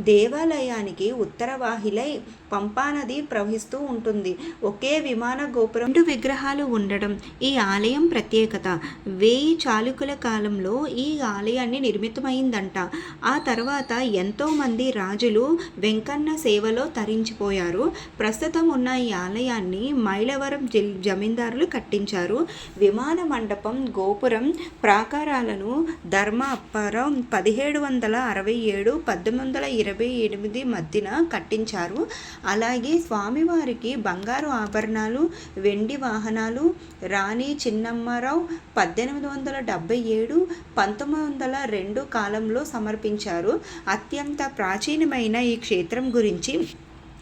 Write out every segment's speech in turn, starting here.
దేవాలయానికి ఉత్తర వాహిలై పంపానది ప్రవహిస్తూ ఉంటుంది. ఒకే విమాన గోపురం రెండు విగ్రహాలు ఉండడం ఈ ఆలయం ప్రత్యేకత. వేయి చాళుకుల కాలంలో ఈ ఆలయాన్ని నిర్మితమైందంట. ఆ తర్వాత ఎంతోమంది రాజులు వెంకన్న సేవలో తరించిపోయారు. ప్రస్తుతం ఉన్న ఈ ఆలయాన్ని మైలవరం జిల్ జమీందారులు కట్టించారు. విమాన మండపం గోపురం ప్రాకారాలను ధర్మ అప్పారం పదిహేడు వందల అరవై ఏడు పద్దెనిమిది వందల ఇరవై ఎనిమిది మధ్యన కట్టించారు. అలాగే స్వామివారికి బంగారు ఆభరణాలు వెండి వాహనాలు రాణి చిన్నమ్మారావు పద్దెనిమిది వందల డెబ్బై ఏడు పంతొమ్మిది వందల రెండు కాలంలో సమర్పించారు. అత్యంత ప్రాచీనమైన ఈ క్షేత్రం గురించి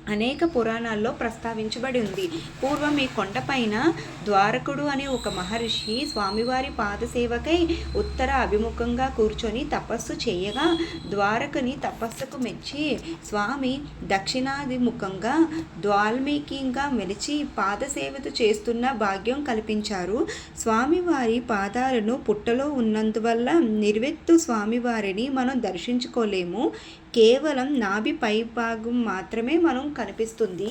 అనేక పురాణాల్లో ప్రస్తావించబడి ఉంది. పూర్వం ఈ కొండపైన ద్వారకుడు అనే ఒక మహర్షి స్వామివారి పాదసేవకై ఉత్తర అభిముఖంగా కూర్చొని తపస్సు చేయగా ద్వారకుని తపస్సుకు మెచ్చి స్వామి దక్షిణాభిముఖంగా ద్వాల్మీకిగా మెలిచి పాదసేవత చేస్తున్న భాగ్యం కల్పించారు. స్వామివారి పాదాలను పుట్టలో ఉన్నందువల్ల నిర్వెత్తు స్వామివారిని మనం దర్శించుకోలేము. కేవలం నాభి పై భాగం మాత్రమే మనం కనిపిస్తుంది.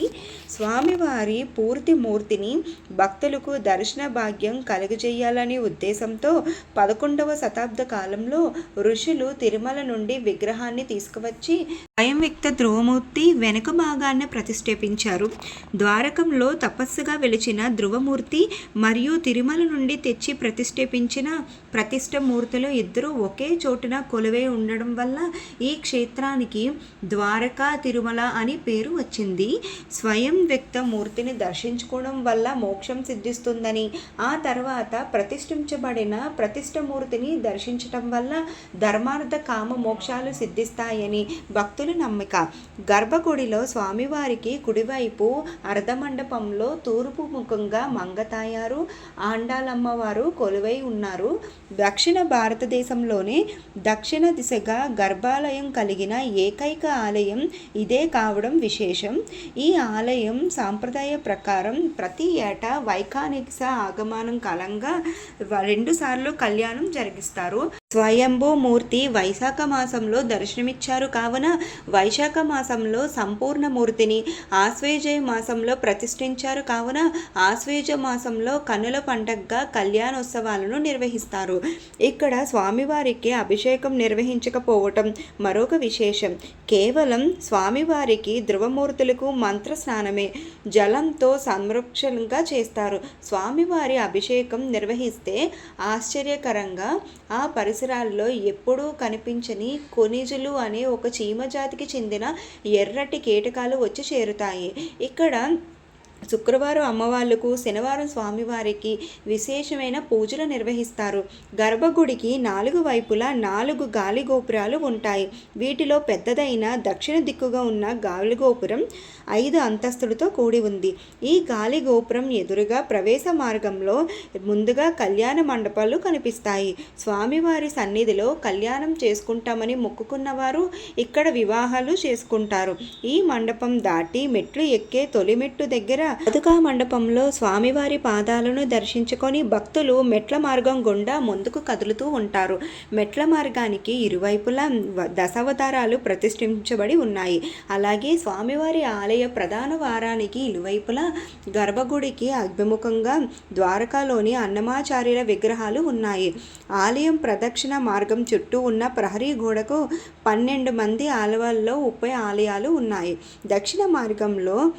స్వామివారి పూర్తి మూర్తిని భక్తులకు దర్శన భాగ్యం కలుగజేయాలనే ఉద్దేశంతో పదకొండవ శతాబ్ద కాలంలో ఋషులు తిరుమల నుండి విగ్రహాన్ని తీసుకువచ్చి స్వయం వ్యక్త ధ్రువమూర్తి వెనుక భాగాన్ని ప్రతిష్ఠేపించారు. ద్వారకంలో తపస్సుగా వెలిచిన ధ్రువమూర్తి మరియు తిరుమల నుండి తెచ్చి ప్రతిష్ఠేపించిన ప్రతిష్టమూర్తిలో ఇద్దరు ఒకే చోటున కొలువై ఉండడం వల్ల ఈ క్షేత్రానికి ద్వారకా తిరుమల అని పేరు వచ్చింది. స్వయం వ్యక్త మూర్తిని దర్శించుకోవడం వల్ల మోక్షం సిద్ధిస్తుందని ఆ తర్వాత ప్రతిష్ఠించబడిన ప్రతిష్టమూర్తిని దర్శించటం వల్ల ధర్మార్థ కామ మోక్షాలు సిద్ధిస్తాయని భక్తులు నమ్మిక. గర్భగుడిలో స్వామివారికి కుడివైపు అర్ధమండపంలో తూర్పు ముఖంగా మంగతాయారు ఆండాలమ్మవారు కొలువై ఉన్నారు. దక్షిణ భారతదేశంలోనే దక్షిణ దిశగా గర్భాలయం కలిగిన ఏకైక ఆలయం ఇదే కావడం విశేషం. ఈ ఆలయం సాంప్రదాయ ప్రకారం ప్రతి ఏటా వైఖానిక ఆగమనం కాలంగా రెండుసార్లు కళ్యాణం జరిగిస్తారు. స్వయంభూ మూర్తి వైశాఖ మాసంలో దర్శనమిచ్చారు. కావున వైశాఖ మాసంలో సంపూర్ణ మూర్తిని ఆశ్వేజయ మాసంలో ప్రతిష్ఠించారు. కావున ఆశ్వేజ మాసంలో కనుల పండగగా కళ్యాణోత్సవాలను నిర్వహిస్తారు. ఇక్కడ స్వామివారికి అభిషేకం నిర్వహించకపోవటం మరొక విశేషం. కేవలం స్వామివారికి ధ్రువమూర్తులకు మంత్ర స్నానమే జలంతో సంరక్షణగా చేస్తారు. స్వామివారి అభిషేకం నిర్వహిస్తే ఆశ్చర్యకరంగా ఆ పరిసరాల్లో ఎప్పుడూ కనిపించని కొనిజులు అనే ఒక చీమ జాతికి చెందిన ఎర్రటి కీటకాలు వచ్చి చేరుతాయి. ఇక్కడ శుక్రవారం అమ్మవార్లకు శనివారం స్వామివారికి విశేషమైన పూజలు నిర్వహిస్తారు. గర్భగుడికి నాలుగు వైపులా నాలుగు గాలి గోపురాలు ఉంటాయి. వీటిలో పెద్దదైన దక్షిణ దిక్కుగా ఉన్న గాలి గోపురం ఐదు అంతస్తులతో కూడి ఉంది. ఈ గాలి గోపురం ఎదురుగా ప్రవేశ మార్గంలో ముందుగా కళ్యాణ మండపాలు కనిపిస్తాయి. స్వామివారి సన్నిధిలో కళ్యాణం చేసుకుంటామని మొక్కుకున్నవారు ఇక్కడ వివాహాలు చేసుకుంటారు. ఈ మండపం దాటి మెట్లు ఎక్కే తొలి మెట్టు దగ్గర పదుకా మండపంలో స్వామివారి పాదాలను దర్శించుకొని భక్తులు మెట్ల మార్గం గుండా ముందుకు కదులుతూ ఉంటారు. మెట్ల మార్గానికి ఇరువైపులా వ- దశావతారాలు ప్రతిష్ఠించబడి ఉన్నాయి. అలాగే స్వామివారి ఆలయ ప్రధాన వారానికి ఇరువైపులా గర్భగుడికి అభిముఖంగా ద్వారకాలోని అన్నమాచార్యుల విగ్రహాలు ఉన్నాయి. ఆలయం ప్రదక్షిణ మార్గం చుట్టూ ఉన్న ప్రహరీ గోడకు పన్నెండు మంది ఆలవాల్లో ముప్పై ఆలయాలు ఉన్నాయి. దక్షిణ మార్గంలో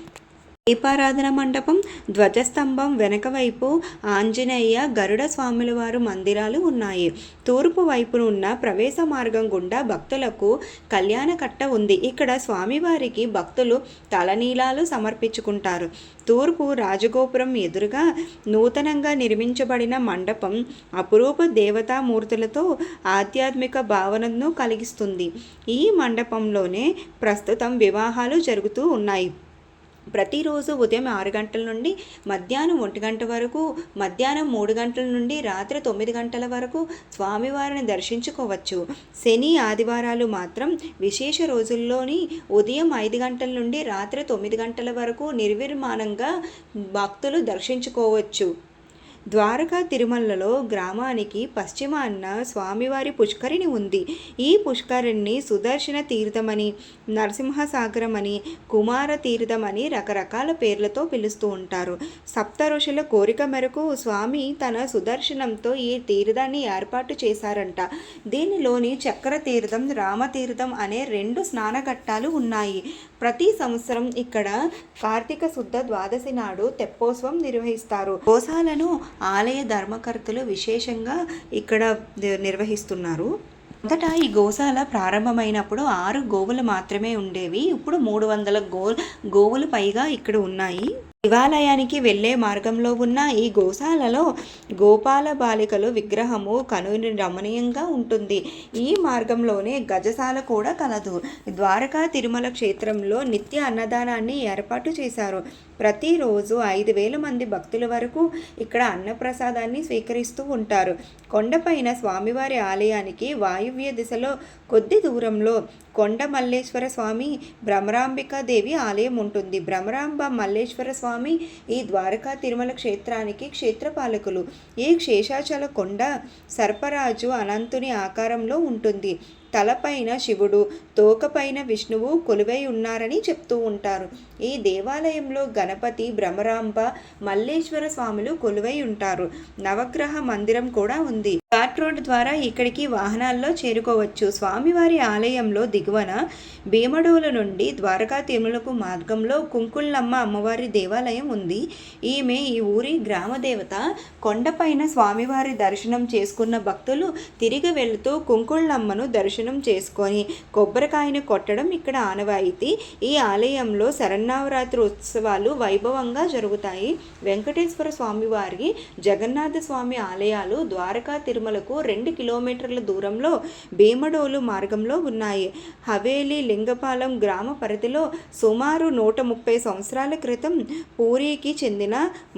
దీపారాధన మండపం ధ్వజస్తంభం వెనక వైపు ఆంజనేయ గరుడ స్వాముల వారు మందిరాలు ఉన్నాయి. తూర్పు వైపున ఉన్న ప్రవేశ మార్గం గుండా భక్తులకు కళ్యాణ కట్ట ఉంది. ఇక్కడ స్వామివారికి భక్తులు తలనీలాలు సమర్పించుకుంటారు. తూర్పు రాజగోపురం ఎదురుగా నూతనంగా నిర్మించబడిన మండపం అపురూప దేవతామూర్తులతో ఆధ్యాత్మిక భావనను కలిగిస్తుంది. ఈ మండపంలోనే ప్రస్తుతం వివాహాలు జరుగుతూ ఉన్నాయి. ప్రతిరోజు ఉదయం ఆరు గంటల నుండి మధ్యాహ్నం ఒంటి గంట వరకు మధ్యాహ్నం మూడు గంటల నుండి రాత్రి తొమ్మిది గంటల వరకు స్వామివారిని దర్శించుకోవచ్చు. శని ఆదివారాలు మాత్రం విశేష రోజుల్లోని ఉదయం ఐదు గంటల నుండి రాత్రి తొమ్మిది గంటల వరకు నిర్విర్మానంగా భక్తులు దర్శించుకోవచ్చు. ద్వారకా తిరుమలలో గ్రామానికి పశ్చిమాన్న స్వామివారి పుష్కరిణి ఉంది. ఈ పుష్కరిణిని సుదర్శన తీర్థమని నరసింహసాగరం అని కుమార తీర్థమని రకరకాల పేర్లతో పిలుస్తూ ఉంటారు. సప్త ఋషుల కోరిక మేరకు స్వామి తన సుదర్శనంతో ఈ తీర్థాన్ని ఏర్పాటు చేశారంట. దీనిలోని చక్ర తీర్థం రామతీర్థం అనే రెండు స్నానఘట్టాలు ఉన్నాయి. ప్రతి సంవత్సరం ఇక్కడ కార్తీక శుద్ధ ద్వాదశి నాడు తెప్పోత్సవం నిర్వహిస్తారు. గోశాలను ఆలయ ధర్మకర్తలు విశేషంగా ఇక్కడ నిర్వహిస్తున్నారు. మొదట ఈ గోశాల ప్రారంభమైనప్పుడు ఆరు గోవులు మాత్రమే ఉండేవి. ఇప్పుడు మూడు వందల గో గోవులు పైగా ఇక్కడ ఉన్నాయి. శివాలయానికి వెళ్ళే మార్గంలో ఉన్న ఈ గోశాలలో గోపాల బాలికలు విగ్రహము కను రమణీయంగా ఉంటుంది. ఈ మార్గంలోనే గజశాల కూడా కలదు. ద్వారకా తిరుమల క్షేత్రంలో నిత్య అన్నదానాన్ని ఏర్పాటు చేశారు. ప్రతిరోజు ఐదు వేల మంది భక్తుల వరకు ఇక్కడ అన్నప్రసాదాన్ని స్వీకరిస్తూ ఉంటారు. కొండపైన స్వామివారి ఆలయానికి వాయువ్య దిశలో కొద్ది దూరంలో కొండ మల్లేశ్వర స్వామి భ్రమరాంబికాదేవి ఆలయం ఉంటుంది. భ్రమరాంబ మల్లేశ్వర స్వామి ఈ ద్వారకా తిరుమల క్షేత్రానికి క్షేత్రపాలకులు. ఈ శేషాచల కొండ సర్పరాజు అనంతుని ఆకారంలో ఉంటుంది. తలపైన శివుడు తోకపైన విష్ణువు కొలువై ఉన్నారని చెప్తూ ఉంటారు. ఈ దేవాలయంలో గణపతి భ్రమరాంబ మల్లేశ్వర స్వాములు కొలువై ఉంటారు. నవగ్రహ మందిరం కూడా ఉంది. ఘాట్ రోడ్ ద్వారా ఇక్కడికి వాహనాల్లో చేరుకోవచ్చు. స్వామివారి ఆలయంలో దిగువన భీమడోల నుండి ద్వారకా తిరుమలకు మార్గంలో కుంకుళ్ళమ్మ అమ్మవారి దేవాలయం ఉంది. ఈమె ఈ ఊరి గ్రామదేవత కొండపైన స్వామివారి దర్శనం చేసుకున్న భక్తులు తిరిగి వెళుతూ కుంకుళ్ళమ్మను దర్శనం దర్శనం చేసుకొని కొబ్బరికాయను కొట్టడం ఇక్కడ ఆనవాయితీ. ఈ ఆలయంలో శరన్నవరాత్రి ఉత్సవాలు వైభవంగా జరుగుతాయి. వెంకటేశ్వర స్వామి వారి జగన్నాథ స్వామి ఆలయాలు ద్వారకా తిరుమలకు రెండు కిలోమీటర్ల దూరంలో భీమడోలు మార్గంలో ఉన్నాయి. హవేలీ లింగపాలెం గ్రామ పరిధిలో సుమారు నూట ముప్పై సంవత్సరాల క్రితం పూరికి చెందిన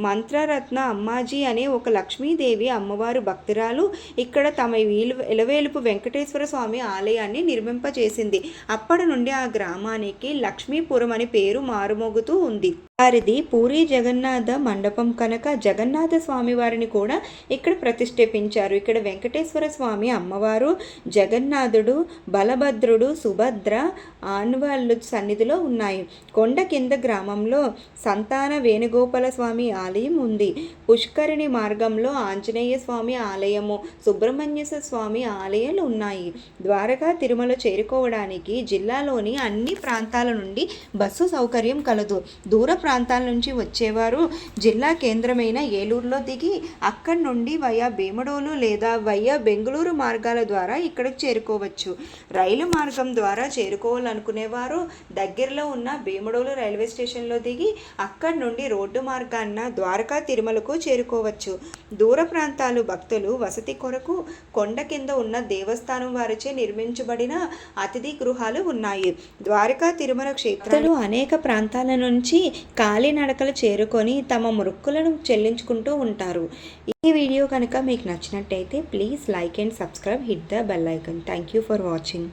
మంత్రరత్న అమ్మాజీ అనే ఒక లక్ష్మీదేవి అమ్మవారు భక్తురాలు ఇక్కడ తమ వీలు ఇలవేలుపు వెంకటేశ్వర స్వామి ఆలయాన్ని నిర్మింపచేసింది అప్పటి నుండి ఆ గ్రామానికి లక్ష్మీపురం అని పేరు మారుమోగుతూ ఉంది. వారిది పూరి జగన్నాథ మండపం కనుక జగన్నాథ స్వామి వారిని కూడా ఇక్కడ ప్రతిష్ఠించారు. ఇక్కడ వెంకటేశ్వర స్వామి అమ్మవారు జగన్నాథుడు బలభద్రుడు సుభద్ర ఆన్వాళ్ళు సన్నిధిలో ఉన్నాయి. కొండ కింద గ్రామంలో సంతాన వేణుగోపాల స్వామి ఆలయం ఉంది. పుష్కరిణి మార్గంలో ఆంజనేయ స్వామి ఆలయము సుబ్రహ్మణ్యేశ్వర స్వామి ఆలయాలు ఉన్నాయి. ద్వారకా తిరుమల చేరుకోవడానికి జిల్లాలోని అన్ని ప్రాంతాల నుండి బస్సు సౌకర్యం కలదు. దూర ప్రాంతాల నుంచి వచ్చేవారు. జిల్లా కేంద్రమైన ఏలూరులో దిగి అక్కడి నుండి వయా భీమడోలు లేదా వయా బెంగళూరు మార్గాల ద్వారా ఇక్కడికి చేరుకోవచ్చు. రైలు మార్గం ద్వారా చేరుకోవాలనుకునేవారు. దగ్గరలో ఉన్న భీమడోలు రైల్వే స్టేషన్లో దిగి అక్కడి నుండి రోడ్డు మార్గాన్న ద్వారకా తిరుమలకు చేరుకోవచ్చు. దూర ప్రాంతాలు భక్తులు వసతి కొరకు కొండ కింద ఉన్న దేవస్థానం వారిచే నిర్మించబడిన అతిథి గృహాలు ఉన్నాయి. ద్వారకా తిరుమల క్షేత్రాలు అనేక ప్రాంతాల నుంచి కాలినడకలు చేరుకొని తమ మురుక్కులను చెల్లించుకుంటూ ఉంటారు. ఈ వీడియో కనుక మీకు నచ్చినట్టయితే please like and subscribe hit the bell icon. Thank you for watching.